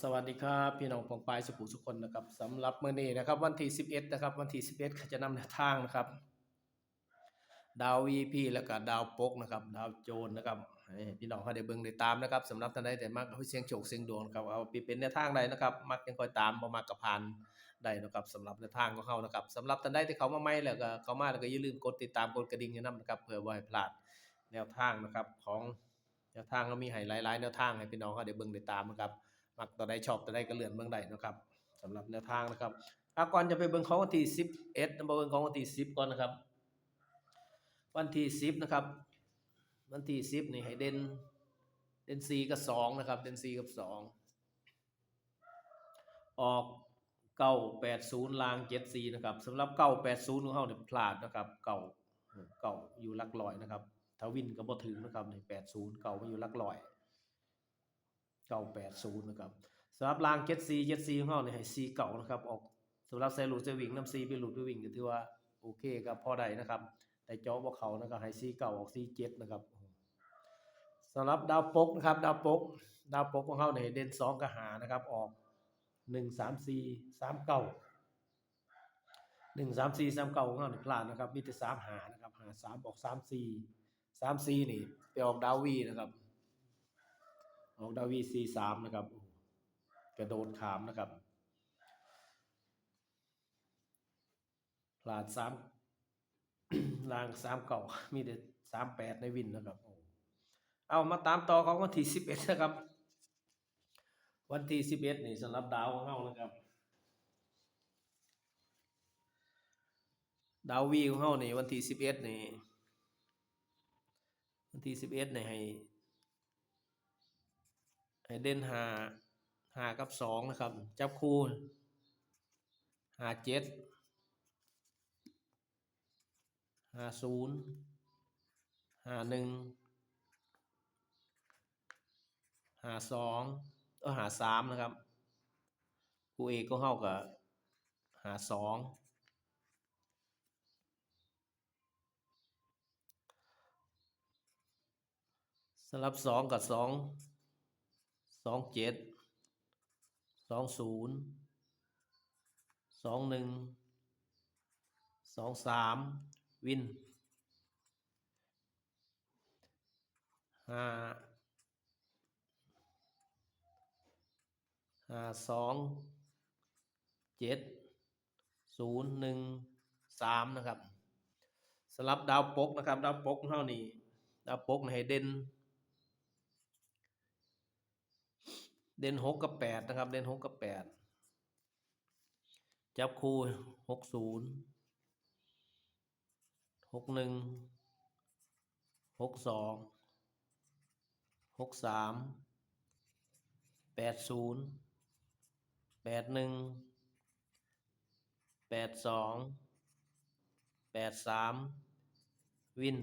สวัสดีครับ พี่น้องปองปายสุขุสุคนนะครับสำหรับเมื้อนี้นะครับ วันที่ 11 นะครับ วันที่ 11เขาจะนำแนวทางนะครับ ดาววีพีแล้วก็ดาวปกนะครับ ดาวโจรนะครับพี่น้องเขาได้เบิ่งได้ตามนะครับสำหรับท่านใดแต่มักเอาเสียงโชคเสียงดวงครับเอาไปเป็นแนวทางใดนะครับ มักยังคอยตามบ่มักก็ผ่านได้นะครับสำหรับแนวทางของเขานะครับสำหรับท่านใดที่เขามาใหม่แล้วก็เขามาแล้วก็อย่าลืมกดติดตามกดกระดิ่งให้นํนะครับเพื่อบ่ให้พลาดแนวทางนะครับของแนวทางก็มีให้หลายๆแนวทางให้พี่น้องเขาได้เบิ่งได้ตามนะครับ มักตัวใดชอบตัวใดก็เลื่อนเบิ่งได้นะครับสำหรับแนวทางนะครับอะก่อนจะไปเบิ่งของวันที่11มาเบิ่งของวันที่10ก่อนนะครับ วันที่10นะครับ วันที่10นี่ให้เด่นเด่น4กับ2นะครับ เด่น4กับ2องออก980ลาง74นะครับสำหรับ980ของเฮาเนี่ยพลาดนะครับเก่าเก่าอยู่ลักร้อยนะครับถ้าวินก็บ่ถึงนะครับในี่80เก่ามาอยู่ลักร้อย 980นะครับสำหรับราง74 74ของเราเนี่ยให้4เก่านะครับ ออกสำหรับใส่หลุดจะวิ่งน้ำ4ไปหลุดไปวิ่งก็ถือว่าโอเคครับพอได้นะครับ แต่เจาะบ่เขานะครับให้4เก่าออก4 7นะครับสำหรับดาวปกนะครับ ดาวปก ดาวปกของเขาเนี่ยเด่น2กับหานะครับ ออก1 3 4 3 9 1 3 4 3 9ของเขาเนี่ยพลาดนะครับมีแต่3หานะครับหา3ออก3 4 3 4นี่ไปออกดาววีนะครับ ออกดาวีซีสามนะครับ กระโดดขามนะครับพลาดสามลางสามเก่ามีแต่สามแปดในวินนะครับ เอามาตามต่อของวันที่สิบเอ็ดนะครับ วันที่สิบเอ็ดนี่สำหรับดาวของเรานะครับ ดาววีของเรานี่วันที่สิบเอ็ดนี่ วันที่สิบเอ็ดนี่ให้ ให้เด่นหาหากับสองนะครับ จับคู่หาเจ็ดหาศูนย์หาหนึ่งหาสองเออหาสามนะครับคู่เอกก็เข้ากับหาสองสำหรับสองกับสอง สองเจ็ดสองศูนย์สองหนึ่งสองสามวินห้าห้าสองเจ็ดศูนย์หนึ่งสามนะครับสำหรับดาวปกนะครับ ดาวปกเท่านี้ ดาวปกให้เด่น เด่นหกกับแปดนะครับ เด่นหกกับแปดจับคู่หกศูนย์หกหนึ่งหกสองหกสามแปดศูนย์แปดหนึ่งแปดสองแปดสามวิน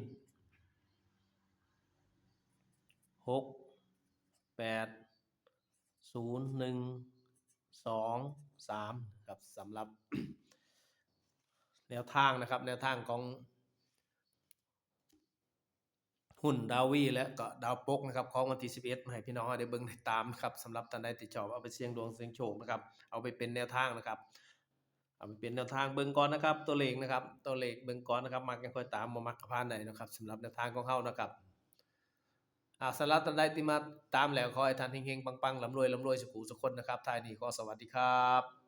หกแปด ศูนย์หนึ่งสองสามครับสำหรับ แนวทางนะครับ แนวทางของ หุ้นดาวีและก็ดาวปกนะครับของวันที่11มาให้พี่น้องได้เบิ่งได้ตามครับสำหรับท่านใดที่ชอบเอาไปเสี่ยงดวงเสี่ยงโชคนะครับเอาไปเป็นแนวทางนะครับเอาไปเป็นแนวทางเบิ่งก่อนนะครับ ตัวเลขนะครับ ตัวเลขเบิ่งก่อนนะครับมักยังค่อยตามบ่มักก็ผ่านได้นะครับสำหรับแนวทางของเฮานะครับ อ่าสารัตตันได้ติมาตามแล้วขอให้ท่านเฮงๆปังๆร่ำรวยร่ำรวยสุขุสุขคนนะครับทายนี้ขอสวัสดีครับ